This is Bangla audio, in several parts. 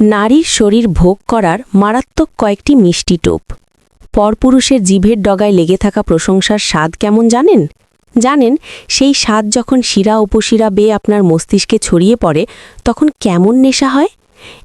নারীর শরীর ভোগ করার মারাত্মক কয়েকটি মিষ্টি টোপ। পরপুরুষের জিভের ডগায় লেগে থাকা প্রশংসার স্বাদ কেমন জানেন? জানেন, সেই স্বাদ যখন শিরা উপশিরা বেয়ে আপনার মস্তিষ্কে ছড়িয়ে পড়ে, তখন কেমন নেশা হয়?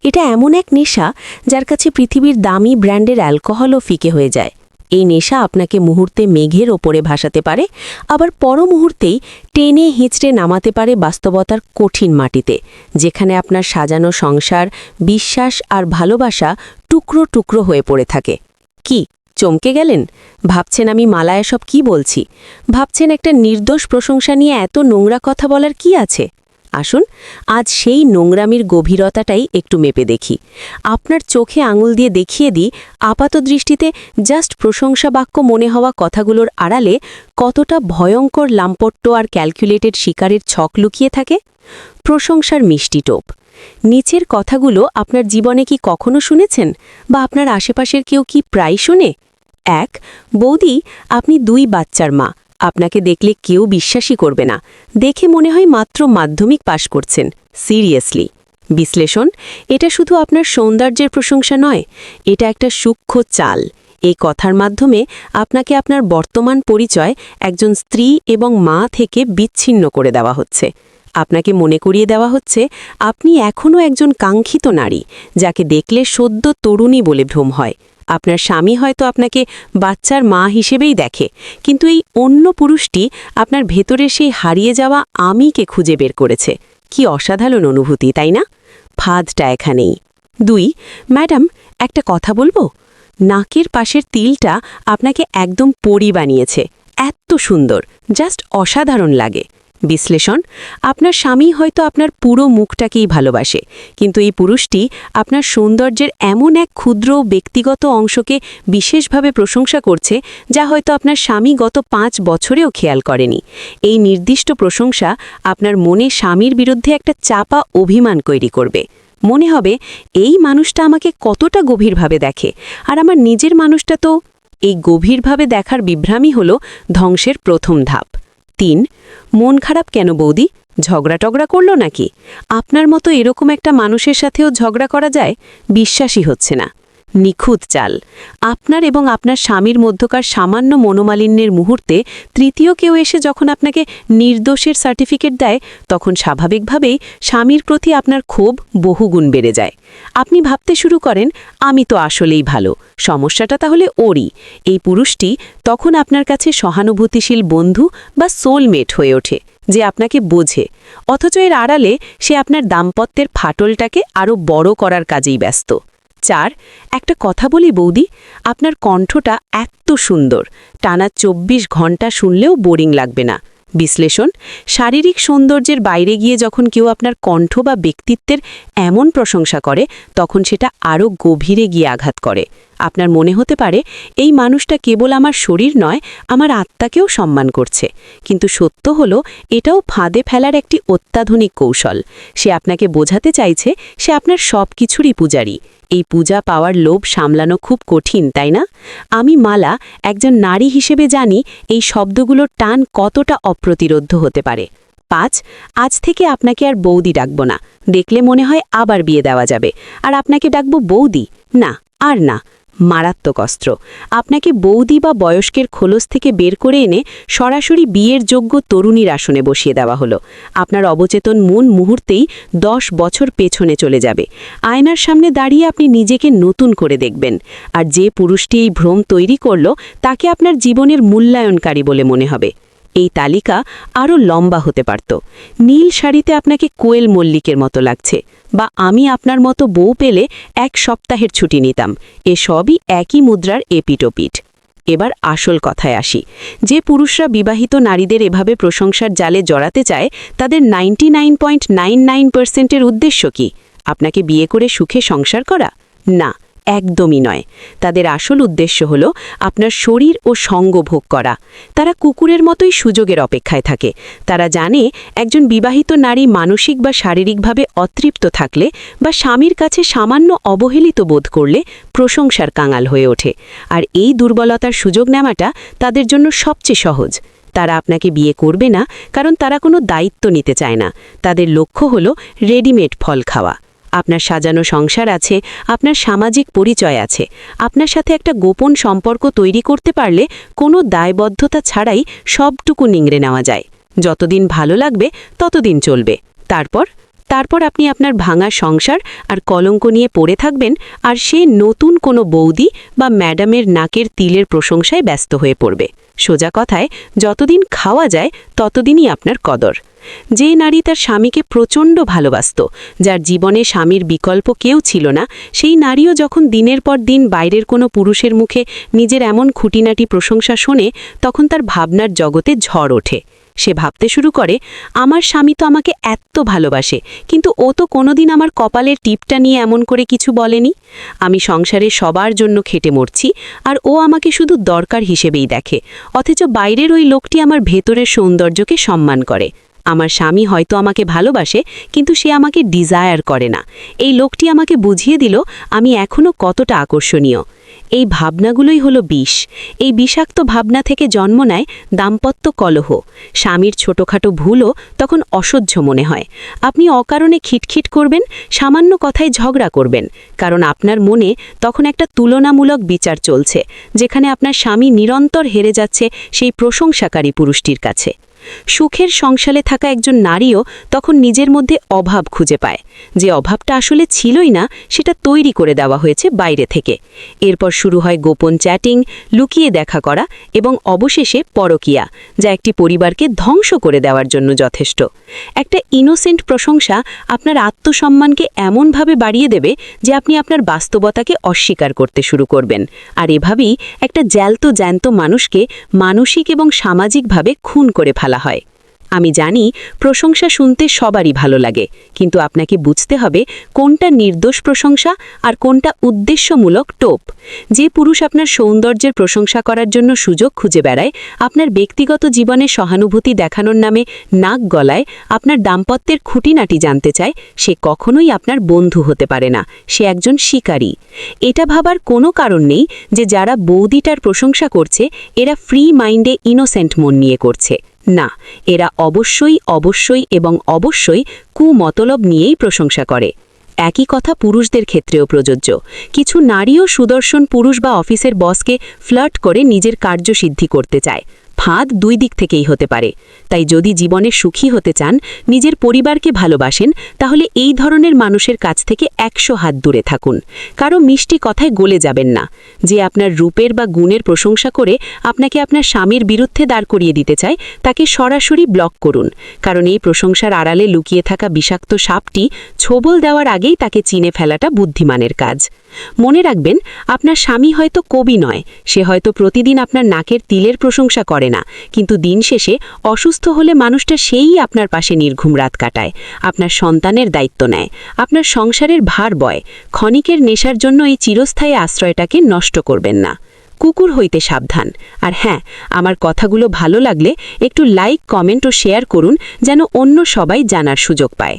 এটা এমন এক নেশা যার কাছে পৃথিবীর দামি ব্র্যান্ডের অ্যালকোহলও ফিকে হয়ে যায়। এই নেশা আপনাকে মুহূর্তে মেঘের ওপরে ভাসাতে পারে, আবার পর মুহূর্তেই টেনে হিঁচড়ে নামাতে পারে বাস্তবতার কঠিন মাটিতে, যেখানে আপনার সাজানো সংসার, বিশ্বাস আর ভালোবাসা টুকরো টুকরো হয়ে পড়ে থাকে। কি, চমকে গেলেন? ভাবছেন আমি মালা এসব কি বলছি? ভাবছেন একটা নির্দোষ প্রশংসা নিয়ে এত নোংরা কথা বলার কি আছে? আসুন, আজ সেই নোংরামির গভীরতাটাই একটু মেপে দেখি। আপনার চোখে আঙুল দিয়ে দেখিয়ে দিই আপাত দৃষ্টিতে জাস্ট প্রশংসা বাক্য মনে হওয়া কথাগুলোর আড়ালে কতটা ভয়ঙ্কর লাম্পট্য আর ক্যালকুলেটেড শিকারের ছক লুকিয়ে থাকে। প্রশংসার মিষ্টি টোপ। নিচের কথাগুলো আপনার জীবনে কি কখনো শুনেছেন? বা আপনার আশেপাশের কেউ কি প্রায় শুনে? এক, বৌদি, আপনি দুই বাচ্চার মা। আপনাকে দেখলে কেউ বিশ্বাসই করবে না। দেখে মনে হয় মাত্র মাধ্যমিক পাশ করছেন। সিরিয়াসলি। বিশ্লেষণ, এটা শুধু আপনার সৌন্দর্যের প্রশংসা নয়, এটা একটা সূক্ষ্ম চাল। এই কথার মাধ্যমে আপনাকে আপনার বর্তমান পরিচয় একজন স্ত্রী এবং মা থেকে বিচ্ছিন্ন করে দেওয়া হচ্ছে। আপনাকে মনে করিয়ে দেওয়া হচ্ছে, আপনি এখনও একজন কাঙ্ক্ষিত নারী, যাকে দেখলে সদ্য তরুণী বলে ভ্রম হয়। আপনার স্বামী হয়তো আপনাকে বাচ্চার মা হিসেবেই দেখে, কিন্তু এই অন্য পুরুষটি আপনার ভেতরে সেই হারিয়ে যাওয়া আমিকে খুঁজে বের করেছে। কি অসাধারণ অনুভূতি, তাই না? ফাঁদটা এখানেই। দুই, ম্যাডাম, একটা কথা বলব? নাকের পাশের তিলটা আপনাকে একদম পরি বানিয়েছে। এত সুন্দর, জাস্ট অসাধারণ লাগে। বিশ্লেষণ, আপনার স্বামী হয়তো আপনার পুরো মুখটাকেই ভালোবাসে, কিন্তু এই পুরুষটি আপনার সৌন্দর্যের এমন এক ক্ষুদ্র ব্যক্তিগত অংশকে বিশেষভাবে প্রশংসা করছে, যা হয়তো আপনার স্বামী গত পাঁচ বছরেও খেয়াল করেনি। এই নির্দিষ্ট প্রশংসা আপনার মনে স্বামীর বিরুদ্ধে একটা চাপা অভিমান তৈরি করবে। মনে হবে, এই মানুষটা আমাকে কতটা গভীরভাবে দেখে, আর আমার নিজের মানুষটা তো এই গভীরভাবে দেখার বিভ্রামই হল ধ্বংসের প্রথম ধাপ। তিন, মন খারাপ কেন বৌদি? ঝগড়া টগড়া করল নাকি? আপনার মতো এরকম একটা মানুষের সাথেও ঝগড়া করা যায়? বিশ্বাসই হচ্ছে না। নিখুঁত চাল। আপনার এবং আপনার স্বামীর মধ্যকার সামান্য মনোমালিন্যের মুহূর্তে তৃতীয় কেউ এসে যখন আপনাকে নির্দোষের সার্টিফিকেট দেয়, তখন স্বাভাবিকভাবেই স্বামীর প্রতি আপনার ক্ষোভ বহুগুণ বেড়ে যায়। আপনি ভাবতে শুরু করেন, আমি তো আসলেই ভালো। সমস্যাটা তাহলে ওরই। এই পুরুষটি তখন আপনার কাছে সহানুভূতিশীল বন্ধু বা সোলমেট হয়ে ওঠে, যে আপনাকে বোঝে। অথচ এর আড়ালে সে আপনার দাম্পত্যের ফাটলটাকে আরও বড় করার কাজেই ব্যস্ত। চার, একটা কথা বলি বৌদি, আপনার কণ্ঠটা এত সুন্দর, টানা ২৪ ঘণ্টা শুনলেও বোরিং লাগবে না। বিশ্লেষণ, শারীরিক সৌন্দর্যের বাইরে গিয়ে যখন কেউ আপনার কণ্ঠ বা ব্যক্তিত্বের এমন প্রশংসা করে, তখন সেটা আরও গভীরে গিয়ে আঘাত করে। আপনার মনে হতে পারে, এই মানুষটা কেবল আমার শরীর নয়, আমার আত্মাকেও সম্মান করছে। কিন্তু সত্য হলো, এটাও ফাঁদে ফেলার একটি অত্যাধুনিক কৌশল। সে আপনাকে বোঝাতে চাইছে, সে আপনার সব কিছুরই পূজারী। এই পূজা পাওয়ার লোভ সামলানো খুব কঠিন, তাই না? আমি মালা একজন নারী হিসেবে জানি এই শব্দগুলোর টান কতটা অপ্রতিরোধ্য হতে পারে। পাঁচ, আজ থেকে আপনাকে আর বৌদি ডাকব না। দেখলে মনে হয় আবার বিয়ে দেওয়া যাবে। আর আপনাকে ডাকব বৌদি? না, আর না। মারাত্মক অস্ত্র। আপনাকে বৌদি বা বয়স্কের খোলস থেকে বের করে এনে সরাসরি বিয়ের যোগ্য তরুণীর আসনে বসিয়ে দেওয়া হলো। আপনার অবচেতন মন মুহূর্তেই দশ বছর পেছনে চলে যাবে। আয়নার সামনে দাঁড়িয়ে আপনি নিজেকে নতুন করে দেখবেন। আর যে পুরুষটি এই ভ্রম তৈরি করল, তাকে আপনার জীবনের মূল্যায়নকারী বলে মনে হবে। এই তালিকা আরও লম্বা হতে পারত। নীল শাড়িতে আপনাকে কোয়েল মল্লিকের মতো লাগছে বা আমি আপনার মতো বউ পেলে এক সপ্তাহের ছুটি নিতাম। এ সবই একই মুদ্রার এপিটোপিট। এবার আসল কথায় আসি। যে পুরুষরা বিবাহিত নারীদের এভাবে প্রশংসার জালে জড়াতে চায়, তাদের ninety nine point nine nine উদ্দেশ্য কি? আপনাকে বিয়ে করে সুখে সংসার করা? না। একদমই নয়। তাদের আসল উদ্দেশ্য হল আপনার শরীর ও সঙ্গ ভোগ করা। তারা কুকুরের মতোই সুযোগের অপেক্ষায় থাকে। তারা জানে একজন বিবাহিত নারী মানসিক বা শারীরিকভাবে অতৃপ্ত থাকলে বা স্বামীর কাছে সামান্য অবহেলিত বোধ করলে প্রশংসার কাঙাল হয়ে ওঠে। আর এই দুর্বলতার সুযোগ নেওয়াটা তাদের জন্য সবচেয়ে সহজ। তারা আপনাকে বিয়ে করবে না, কারণ তারা কোনো দায়িত্ব নিতে চায় না। তাদের লক্ষ্য হল রেডিমেড ফল খাওয়া। আপনার সাজানো সংসার আছে, আপনার সামাজিক পরিচয় আছে, আপনার সাথে একটা গোপন সম্পর্ক তৈরি করতে পারলে কোনো দায়বদ্ধতা ছাড়াই সবটুকু নিংড়ে নেওয়া যায়। যতদিন ভালো লাগবে, ততদিন চলবে। তারপর তারপর আপনি আপনার ভাঙা সংসার আর কলঙ্ক নিয়ে পড়ে থাকবেন আর সে নতুন কোনো বৌদি বা ম্যাডামের নাকের তিলের প্রশংসায় ব্যস্ত হয়ে পড়বে। সোজা কথায়, যতদিন খাওয়া যায়, ততদিনই আপনার কদর। যে নারী তার স্বামীকে প্রচণ্ড ভালোবাসত, যার জীবনে স্বামীর বিকল্প কেউ ছিল না, সেই নারীও যখন দিনের পর দিন বাইরের কোনো পুরুষের মুখে নিজের এমন খুঁটিনাটি প্রশংসা শোনে, তখন তার ভাবনার জগতে ঝড় ওঠে। সে ভাবতে শুরু করে, আমার স্বামী তো আমাকে এত ভালোবাসে, কিন্তু ও তো কোনোদিন আমার কপালের টিপটা নিয়ে এমন করে কিছু বলেনি। আমি সংসারে সবার জন্য খেটে মরছি, আর ও আমাকে শুধু দরকার হিসেবেই দেখে, অথচ বাইরের ওই লোকটি আমার ভেতরের সৌন্দর্যকে সম্মান করে। আমার স্বামী হয়তো আমাকে ভালোবাসে, কিন্তু সে আমাকে ডিজায়ার করে না। এই লোকটি আমাকে বুঝিয়ে দিল, আমি এখনও কতটা আকর্ষণীয়। এই ভাবনাগুলোই হলো বিষ। এই বিষাক্ত ভাবনা থেকে জন্ম নেয় দাম্পত্য কলহ। স্বামীর ছোটোখাটো ভুলও তখন অসহ্য মনে হয়। আপনি অকারণে খিটখিট করবেন, সামান্য কথায় ঝগড়া করবেন, কারণ আপনার মনে তখন একটা তুলনামূলক বিচার চলছে, যেখানে আপনার স্বামী নিরন্তর হেরে যাচ্ছে সেই প্রশংসাকারী পুরুষটির কাছে। সুখের সংসারে থাকা একজন নারীও তখন নিজের মধ্যে অভাব খুঁজে পায়। যে অভাবটা আসলে ছিলই না, সেটা তৈরি করে দেওয়া হয়েছে বাইরে থেকে। এরপর শুরু হয় গোপন চ্যাটিং, লুকিয়ে দেখা করা এবং অবশেষে পরকিয়া, যা একটি পরিবারকে ধ্বংস করে দেওয়ার জন্য যথেষ্ট। একটা ইনোসেন্ট প্রশংসা আপনার আত্মসম্মানকে এমনভাবে বাড়িয়ে দেবে যে আপনি আপনার বাস্তবতাকে অস্বীকার করতে শুরু করবেন। আর এভাবেই একটা জ্যালতো জ্যান্ত মানুষকে মানসিক এবং সামাজিকভাবে খুন করে ফেলা হয়। আমি জানি প্রশংসা শুনতে সবারই ভালো লাগে, কিন্তু আপনাকে বুঝতে হবে কোনটা নির্দোষ প্রশংসা আর কোনটা উদ্দেশ্যমূলক টোপ। যে পুরুষ আপনার সৌন্দর্যের প্রশংসা করার জন্য সুযোগ খুঁজে বেড়ায়, আপনার ব্যক্তিগত জীবনে সহানুভূতি দেখানোর নামে নাক গলায় আপনার দাম্পত্যের খুঁটিনাটি জানতে চায়, সে কখনোই আপনার বন্ধু হতে পারে না, সে একজন শিকারী। এটা ভাবার কোনো কারণ নেই যে যারা বৌদিটার প্রশংসা করছে, এরা ফ্রি মাইন্ডে ইনোসেন্ট মন নিয়ে করছে। না, এরা অবশ্যই অবশ্যই এবং অবশ্যই কুমতলব নিয়েই প্রশংসা করে। একই কথা পুরুষদের ক্ষেত্রেও প্রযোজ্য। কিছু নারীও সুদর্শন পুরুষ বা অফিসের বসকে ফ্লার্ট করে নিজের কার্যসিদ্ধি করতে চায়। ফাঁদ দুই দিক থেকেই হতে পারে। তাই যদি জীবনে সুখী হতে চান, নিজের পরিবারকে ভালোবাসেন, তাহলে এই ধরনের মানুষের কাছ থেকে একশো হাত দূরে থাকুন। কারও মিষ্টি কথায় গলে যাবেন না। যে আপনার রূপের বা গুণের প্রশংসা করে আপনাকে আপনার স্বামীর বিরুদ্ধে দাঁড় করিয়ে দিতে চায়, তাকে সরাসরি ব্লক করুন। কারণ এই প্রশংসার আড়ালে লুকিয়ে থাকা বিষাক্ত সাপটি ছোবল দেওয়ার আগেই তাকে চিনে ফেলাটা বুদ্ধিমানের কাজ। মনে রাখবেন, আপনার স্বামী হয়তো কবি নয়, সে হয়তো প্রতিদিন আপনার নাকের তিলের প্রশংসা করে না। কিন্তু দিন শেষে অসুস্থ হলে মানুষটা সেই আপনার পাশে নির্ঘুম রাত কাটায়। আপনার সন্তানের দায়িত্ব নেয়। আপনার সংসারের ভার বয়। ক্ষণিকের নেশার জন্য এই চিরস্থায়ী আশ্রয়টাকে নষ্ট করবেন না। কুকুর হইতে সাবধান। আর হ্যাঁ আমার কথাগুলো ভালো লাগলে একটু লাইক, কমেন্ট ও শেয়ার করুন যেন অন্য সবাই জানার সুযোগ পায়।